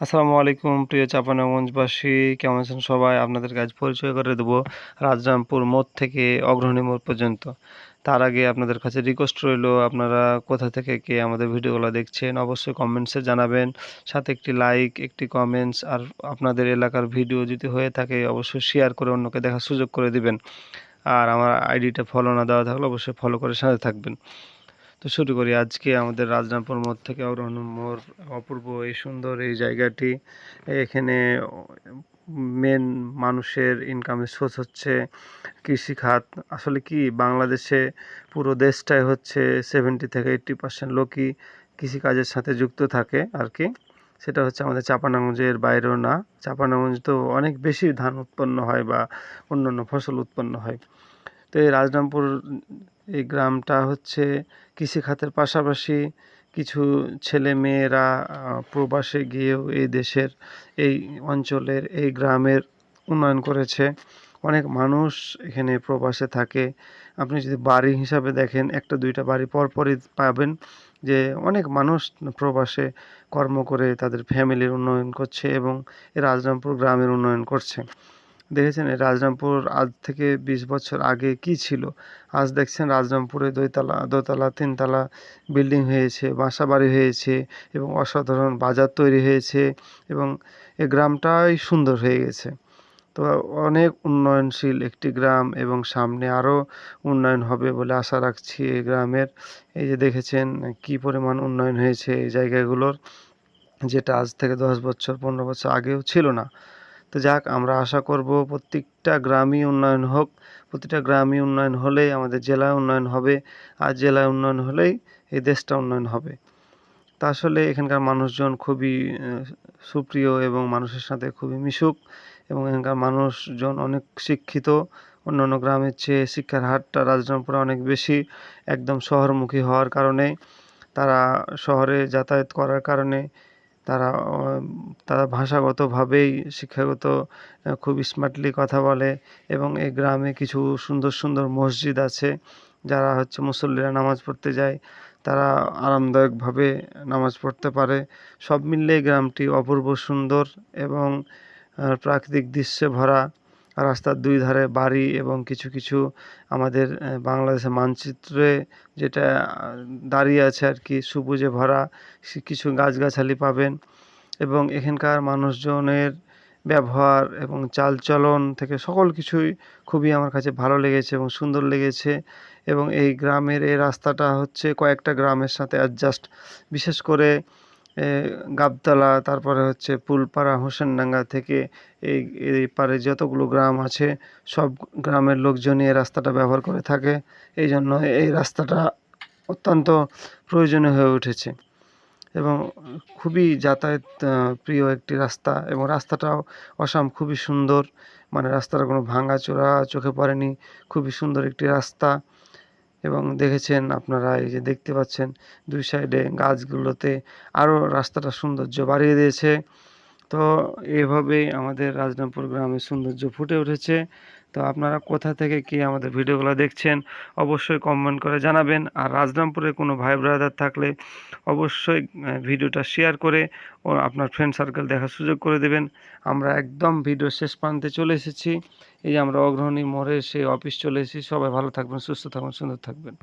আসসালামু আলাইকুম, প্রিয় চাপানগঞ্জবাসী কেমন আছেন সবাই? আপনাদের কাজ পরিচয় করে দেবো রাজরামপুর মোড় থেকে অগ্রহণী মোড় পর্যন্ত। তার আগে আপনাদের কাছে রিকোয়েস্ট রইল, আপনারা কোথা থেকে কে আমাদের ভিডিওগুলো দেখছেন, অবশ্যই কমেন্টসে জানাবেন। সাথে একটি লাইক একটি কমেন্টস আর আপনাদের এলাকার ভিডিও যদি হয়ে থাকে, অবশ্যই শেয়ার করে অন্যকে দেখার সুযোগ করে দিবেন। আর আমার আইডিটা ফলো না দেওয়া থাকলে অবশ্যই ফলো করে সাথে থাকবেন। তো শুরু করি। আজকে আমাদের রাজনাপুর মোড় থেকে মোড়, অপূর্ব এই সুন্দর এই জায়গাটি। এখানে মেন মানুষের ইনকামের সোর্স হচ্ছে কৃষিখাত আসলে কি, বাংলাদেশে পুরো দেশটাই হচ্ছে সেভেন্টি থেকে এইট্টি পার্সেন্ট লোকই কৃষিকাজের সাথে যুক্ত থাকে আর কি। সেটা হচ্ছে আমাদের চাপানাগঞ্জের বাইরেও না। চাপানাগঞ্জ তো অনেক বেশি ধান উৎপন্ন হয় বা অন্যান্য ফসল উৎপন্ন হয়। তো এই রাজনামপুর এই গ্রামটা হচ্ছে কৃষিখাতের পাশাপাশি কিছু ছেলে মেয়েরা প্রবাসে গিয়েও এই দেশের এই অঞ্চলের এই গ্রামের উন্নয়ন করেছে। অনেক মানুষ এখানে প্রবাসে থাকে। আপনি যদি বাড়ি হিসাবে দেখেন, একটা দুইটা বাড়ি পরপরই পাবেন যে অনেক মানুষ প্রবাসে কর্ম করে তাদের ফ্যামিলির উন্নয়ন করছে এবং রাজরামপুর গ্রামের উন্নয়ন করছে। দেখেছেন রাজরামপুর আজ থেকে বিশ বছর আগে কি ছিল? আজ দেখছেন রাজরামপুরে দোতলা দোতলা, তিনতলা বিল্ডিং হয়েছে বাসা বাড়ি হয়েছে এবং অসাধারণ বাজার তৈরি হয়েছে এবং এ গ্রামটাই সুন্দর হয়ে গেছে। তো অনেক উন্নয়নশীল একটি গ্রাম এবং সামনে আরও উন্নয়ন হবে বলে আশা রাখছি এই গ্রামের। এই যে দেখেছেন কি পরিমাণ উন্নয়ন হয়েছে এই জায়গাগুলোর, যেটা আজ থেকে দশ বছর, পনেরো বছর আগেও ছিল না। তো যাক, আমরা আশা করব প্রত্যেকটা গ্রামই উন্নয়ন হোক। প্রতিটা গ্রামই উন্নয়ন হলেই আমাদের জেলায় উন্নয়ন হবে, আর জেলায় উন্নয়ন হলেই এই দেশটা উন্নয়ন হবে। তা আসলে এখানকার মানুষজন খুবই সুপ্রিয় এবং মানুষের সাথে খুবই মিশুক এবং এখানকার মানুষজন অনেক শিক্ষিত। অন্যান্য গ্রামের চেয়ে শিক্ষার হারটা রাজরামপুরে অনেক বেশি, একদম শহরমুখী হওয়ার কারণে, তারা শহরে যাতায়াত করার কারণে তারা তারা ভাষাগতভাবেই শিক্ষাগত, খুব স্মার্টলি কথা বলে এবং এই গ্রামে কিছু সুন্দর সুন্দর মসজিদ আছে যারা হচ্ছে মুসল্লিরা নামাজ পড়তে যায়। তারা আরামদায়কভাবে নামাজ পড়তে পারে। সব মিলিয়ে গ্রামটি অপূর্ব সুন্দর এবং প্রাকৃতিক দৃশ্যে ভরা। রাস্তার দুই ধারে বাড়ি এবং কিছু কিছু আমাদের বাংলাদেশের মানচিত্রে যেটা দাঁড়িয়ে আছে আর কি, সবুজে ভরা কিছু গাছগাছালি পাবেন এবং এখানকার মানুষজনের ব্যবহার এবং চালচলন থেকে সকল কিছুই খুবই আমার কাছে ভালো লেগেছে এবং সুন্দর লেগেছে এবং এই গ্রামের, এই রাস্তাটা হচ্ছে কয়েকটা গ্রামের সাথে অ্যাডজাস্ট বিশেষ করে গাবতলা, তারপরে হচ্ছে পুলপাড়া, হোসেনডাঙ্গা থেকে এই এই পারে যতগুলো গ্রাম আছে, সব গ্রামের লোকজনই এই রাস্তাটা ব্যবহার করে থাকে। এই জন্য এই রাস্তাটা অত্যন্ত প্রয়োজনীয় হয়ে উঠেছে এবং খুবই যাতায়াত প্রিয় একটি রাস্তা এবং রাস্তাটাও অসাম খুবই সুন্দর। মানে রাস্তাটা কোনো ভাঙাচোরা চোখে পড়েনি। খুবই সুন্দর একটি রাস্তা। এবং দেখেছেন আপনারা এই যে দেখতে পাচ্ছেন দুই সাইডে গাছগুলোতে আরও রাস্তাটা সৌন্দর্য বাড়িয়ে দিয়েছে। তো এভাবেই আমাদের রাজনামপুর গ্রামের সৌন্দর্য ফুটে উঠেছে। তো আপনারা কোথা থেকে কি আমাদের ভিডিওগুলো দেখছেন, অবশ্যই কমেন্ট করে জানাবেন। আর রাজনামপুরে কোনো ভাই ব্রাদার থাকলে অবশ্যই ভিডিওটা শেয়ার করে ও আপনার ফ্রেন্ড সার্কেল দেখার সুযোগ করে দেবেন। আমরা একদম ভিডিও শেষ প্রান্তে চলে এসেছি। এই আমরা অগ্রহণী মোড়ে সেই অফিস চলে এসেছি। সবাই ভালো থাকবেন, সুস্থ থাকবেন, সুন্দর থাকবেন।